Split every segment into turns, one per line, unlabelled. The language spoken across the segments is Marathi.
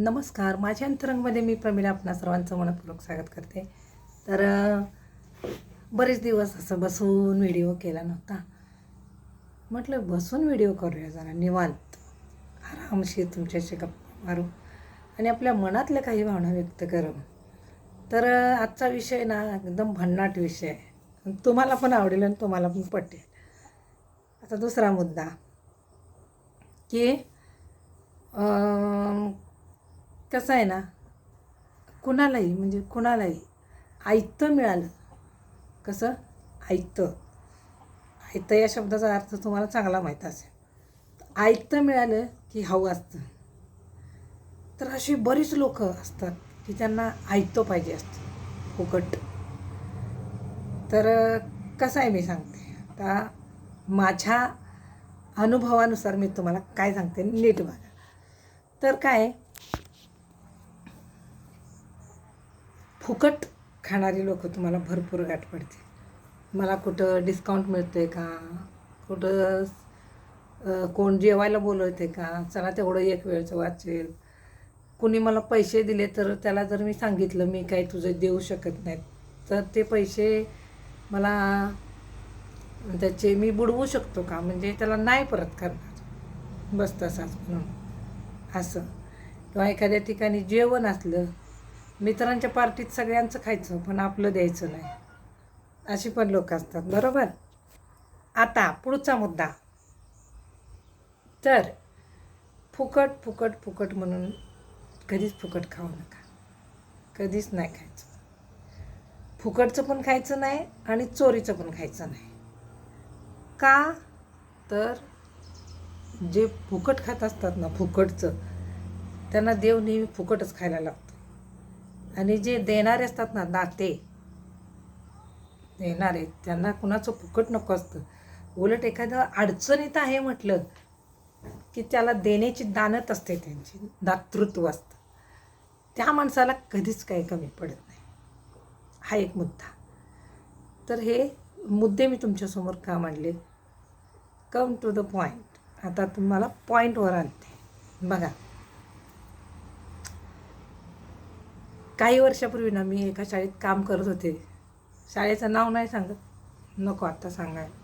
नमस्कार माझ्या अंतरंगमध्ये मी प्रमिला आपणा सर्वांचं मनपूर्वक स्वागत करते. तर बरेच दिवस असं बसून व्हिडिओ केला नव्हता. म्हटलं बसून व्हिडिओ करूया जरा निवांत. आरामशीर तुमच्याशी गप्पा मारू. आणि आपल्या मनातल्या काही भावना व्यक्त करू. तर आजचा विषय ना एकदम भन्नाट विषय आहे. तुम्हाला पण आवडेल आणि तुम्हाला पण पटेल. आता दुसरा मुद्दा की कसं आहे ना कुणालाही म्हणजे कुणालाही ऐकतं मिळालं कसं? ऐकतं ऐकतं या शब्दाचा अर्थ तुम्हाला चांगला माहीत असेल. ऐकतं मिळालं की हवं असतं. तर अशी बरीच लोक असतात की त्यांना ऐकतं पाहिजे असतं. फुकट. तर कसं आहे मी सांगते. आता माझ्या अनुभवानुसार मी तुम्हाला काय सांगते नीट बघा. तर काय फुकट खाणारी लोक तुम्हाला भरपूर गाठ पडतील. मला कुठं डिस्काउंट मिळतं आहे का? कुठं कोण जेवायला बोलवते का? चला तेवढं एक वेळचं वाचेल. कुणी मला पैसे दिले तर त्याला जर मी सांगितलं मी काही तुझं देऊ शकत नाही तर ते पैसे मला त्याचे मी बुडवू शकतो का? म्हणजे त्याला नाही परत करणार. बस तसाच म्हणून. असं. किंवा एखाद्या ठिकाणी जेवण असलं मित्रांच्या पार्टीत सगळ्यांचं खायचं पण आपलं द्यायचं नाही. अशी पण लोक असतात बरोबर? आता पुढचा मुद्दा. तर फुकट फुकट फुकट म्हणून कधीच फुकट खाऊ नका. कधीच नाही खायचं. फुकटचं पण खायचं नाही आणि चोरीचं पण खायचं नाही. का? तर जे फुकट खात असतात ना फुकटचं त्यांना देव नेहमी फुकटच खायला लागतो आणि जे देणारे असतात ना दाते देणारे त्यांना कुणाचं फुकट नको असतं. उलट एखादं अडचणीत आहे म्हटलं की त्याला देण्याची दानत असते त्यांची दातृत्व असतं. त्या माणसाला कधीच काही कमी पडत नाही. हा एक मुद्दा. तर हे मुद्दे मी तुमच्यासमोर का मांडले? कम टू द पॉईंट आता तुम्हाला पॉईंटवर आणते. बघा. काही वर्षापूर्वी ना मी एका शाळेत काम करत होते. शाळेचं नाव नाही सांगत. नको आत्ता सांगायला.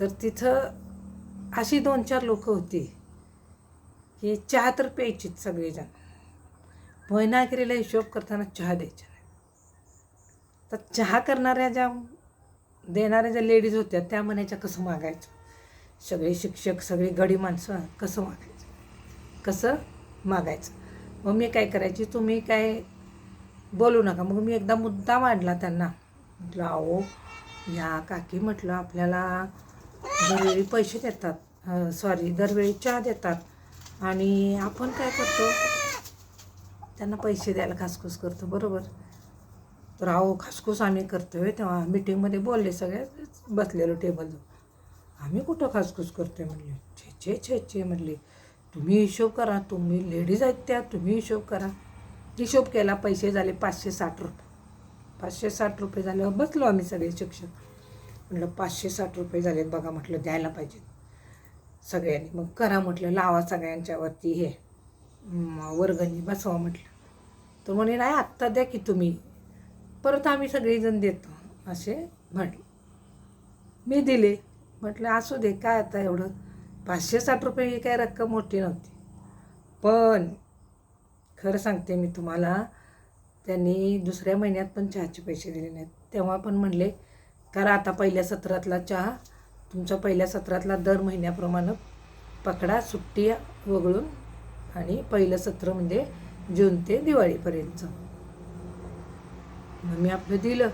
तर तिथं अशी दोन चार लोक होती. की चहा तर प्यायचीत सगळेजण. महिनागिरीला हिशोब करताना चहा द्यायच्या नाही. तर चहा करणाऱ्या ज्या देणाऱ्या ज्या लेडीज होत्या त्या म्हणायच्या कसं मागायचं? सगळे शिक्षक सगळे गडी माणसं कसं मागायचं? कसं मागायचं? मग मी काय करायची? तुम्ही काय बोलू नका. मग मी एकदा मुद्दा मांडला त्यांना. म्हटलं अहो या काकी म्हटलं आपल्याला दरवेळी पैसे देतात. सॉरी दरवेळी चहा देतात. आणि आपण काय करतो? त्यांना पैसे द्यायला खासखुस करतो बरोबर? तर अहो खासखुस आम्ही करतो आहे तेव्हा मीटिंगमध्ये बोलले सगळे बसलेलो टेबलवर आम्ही कुठं खासखुस करतोय म्हणले. छे छे छे छे म्हणले. तुम्ही हिशोब करा तुम्ही लेडीज आहेत त्या तुम्ही हिशोब करा. हिशोब केला पैसे झाले पाचशे साठ रुपये. पाचशे साठ रुपये झाल्यावर बसलो आम्ही सगळे शिक्षक. म्हटलं पाचशे साठ रुपये झालेत बघा म्हटलं द्यायला पाहिजेत. सगळ्यांनी मग करा म्हटलं लावा सगळ्यांच्यावरती हे. वर्गणी बसवा म्हटलं. तर म्हणे नाही आत्ता द्या की तुम्ही. परत आम्ही सगळेजण देतो. असे म्हटले. मी दिले. म्हटलं असू दे काय आता एवढं पाचशे साठ रुपये ही काय रक्कम मोठी नव्हती. पण खरं सांगते मी तुम्हाला त्यांनी दुसऱ्या महिन्यात पण चहाचे पैसे दिले नाहीत. तेव्हा पण म्हणले करा आता पहिल्या सत्रातला चहा तुमच्या पहिल्या सत्रातला दर महिन्याप्रमाणे पकडा सुट्टी वगळून आणि पहिलं सत्र म्हणजे जून ते दिवाळीपर्यंतचं मग मी आपलं दिलं.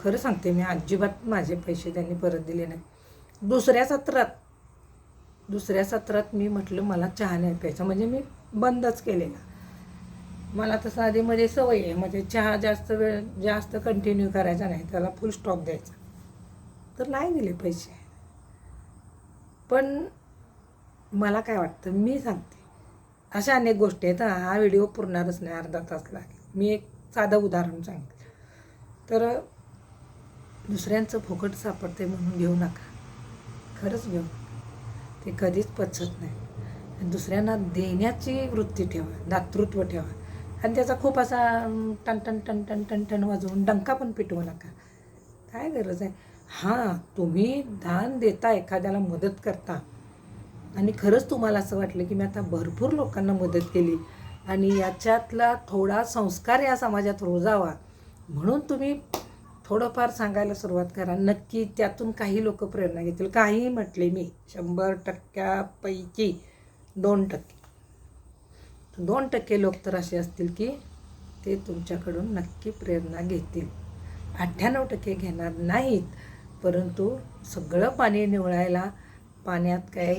खरं सांगते मी अजिबात माझे पैसे त्यांनी परत दिले नाही दुसऱ्या सत्रात दुसऱ्या सत्रात मी म्हटलं मला चहा नाही प्यायचा. म्हणजे मी बंदच केलेला मला तसं आधी मध्ये सवय आहे. म्हणजे चहा जास्त वेळ जास्त कंटिन्यू करायचा नाही. त्याला फुल स्टॉप द्यायचा. तर नाही दिले पैसे. पण मला काय वाटतं मी सांगते. अशा अनेक गोष्टी आहेत. हा हा व्हिडिओ पुरणारच नाही अर्धा तास लागेल. मी एक साधं उदाहरण सांगते. तर दुसऱ्यांचं फुकट सापडते म्हणून घेऊ नका. खरंच घेऊ. नका ते कधीच पचत नाही. दुसऱ्यांना देण्याची वृत्ती ठेवा दातृत्व ठेवा. आणि त्याचा खूप असा टन टन टन टन टन टन वाजवून डंका पण पिटवू नका. काय गरज आहे? हां तुम्ही दान देता एखाद्याला मदत करता. आणि खरंच तुम्हाला असं वाटलं की मी आता भरपूर लोकांना मदत केली आणि याच्यातला थोडा संस्कार या समाजात रोजावा. म्हणून तुम्ही थोडंफार सांगायला सुरुवात करा. नक्की त्यातून काही लोक प्रेरणा घेतील. काही म्हटले मी शंभर टक्क्यापैकी दोन टक्के. दोन टक्के लोक तर असे असतील की ते तुमच्याकडून नक्की प्रेरणा घेतील. अठ्ठ्याण्णव टक्के घेणार नाहीत परंतु सगळं पाणी निवळायला पाण्यात काय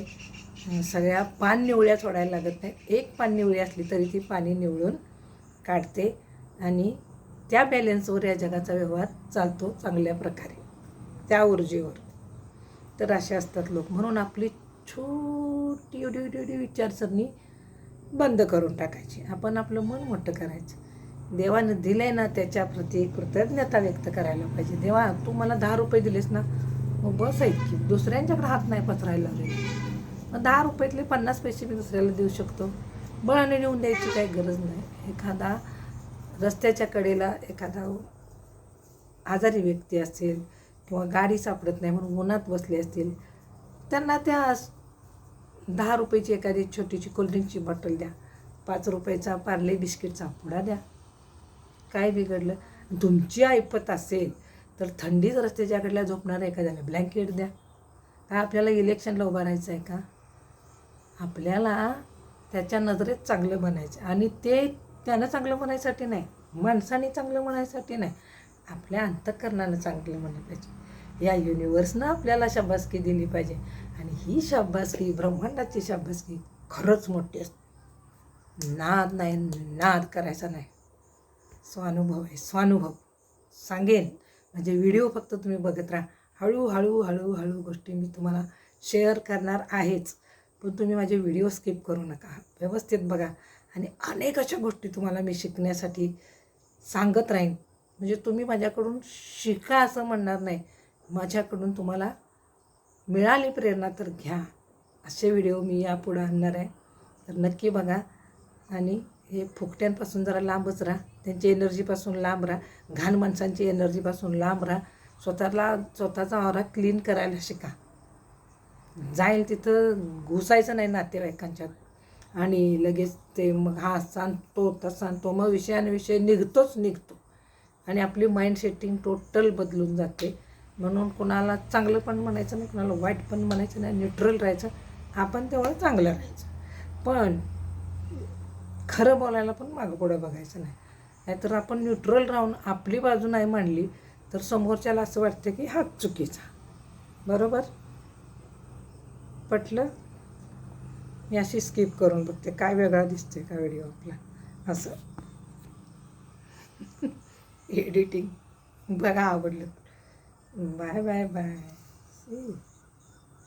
सगळ्या पान निवळ्या सोडायला लागत नाही. एक पान निवळी असली तरी ती पाणी निवळून काढते आणि त्या बॅलेन्सवर या जगाचा व्यवहार चालतो चांगल्या प्रकारे. त्या ऊर्जेवर. तर असे असतात लोक. म्हणून आपली छोटी एवढी एवढी एवढी विचारसरणी बंद करून टाकायची. आपण आपलं मन मोठं करायचं. देवानं दिलंय ना त्याच्याप्रती कृतज्ञता व्यक्त करायला पाहिजे. देवा तू मला दहा रुपये दिलेस ना? मग बस आहेत की. दुसऱ्यांच्याकडे हात नाही पसरायला मग दहा रुपयातले पन्नास पैसे मी दुसऱ्याला देऊ शकतो? बळाने नेऊन द्यायची काही गरज नाही. एखादा रस्त्याच्या कडेला एखादा आजारी व्यक्ती असेल किंवा गाडी सापडत नाही म्हणून उन्हात बसले असतील त्यांना त्या दहा रुपयाची एखादी छोटीशी कोल्ड्रिंकची बॉटल द्या. पाच रुपयाचा पार्ले बिस्किटचा पुडा द्या. काय बिघडलं? तुमची ऐपत असेल तर थंडीच रस्त्याच्याकडल्या झोपणाऱ्या एखाद्याला ब्लँकेट द्या. काय आपल्याला इलेक्शनला उभं राहायचं आहे का? आपल्याला त्याच्या नजरेत चांगलं बनायचं आणि ते त्यानं चांगलं म्हणायसाठी नाही. माणसाने चांगलं म्हणायसाठी नाही. आपल्या अंतकरणानं चांगलं म्हणायला पाहिजे. या युनिवर्सनं आपल्याला शाबासकी दिली पाहिजे. आणि ही शाबासकी ब्रह्मांडाची शाबासकी खरंच मोठी असते. नाद नाही नाद करायचा नाही. स्वानुभव आहे. स्वानुभव. सांगेन. म्हणजे व्हिडिओ फक्त तुम्ही बघत राहा. हळूहळू हळूहळू गोष्टी मी तुम्हाला शेअर करणार आहेच. पण तुम्ही माझे व्हिडिओ स्किप करू नका. व्यवस्थित बघा. आणि अनेक अशा गोष्टी तुम्हाला मी शिकण्यासाठी सांगत राहीन. म्हणजे तुम्ही माझ्याकडून शिका असं म्हणणार नाही. माझ्याकडून तुम्हाला मिळाली प्रेरणा तर घ्या. असे व्हिडिओ मी यापुढं आणणार आहे. तर नक्की बघा. आणि हे फुकट्यांपासून जरा लांबच राहा. त्यांची एनर्जीपासून लांब राहा. घाण माणसांची एनर्जीपासून लांब राहा. स्वतःला स्वतःचा आवरा क्लीन करायला शिका. जाईल तिथं घुसायचं नाही नातेवाईकांच्या आणि लगेच ते मग हा सांगतो तसा सांगतो. मग विषयाने विषय निघतोच निघतो. आणि आपली माइंड सेटिंग टोटल बदलून जाते. म्हणून कुणाला चांगलं पण म्हणायचं नाही कुणाला वाईट पण म्हणायचं नाही न्यूट्रल राहायचं. आपण तेवढं चांगलं राहायचं. पण खरं बोलायला पण मागं पुढं बघायचं नाही. नाहीतर आपण न्यूट्रल राहून आपली बाजू नाही मांडली तर समोरच्याला असं वाटतं की हात चुकीचा. बरोबर? पटलं? मी अशी स्किप करून बघते. काय वेगळा दिसते का व्हिडिओ आपला? असं. एडिटिंग बघा आवडलं. Bye bye bye.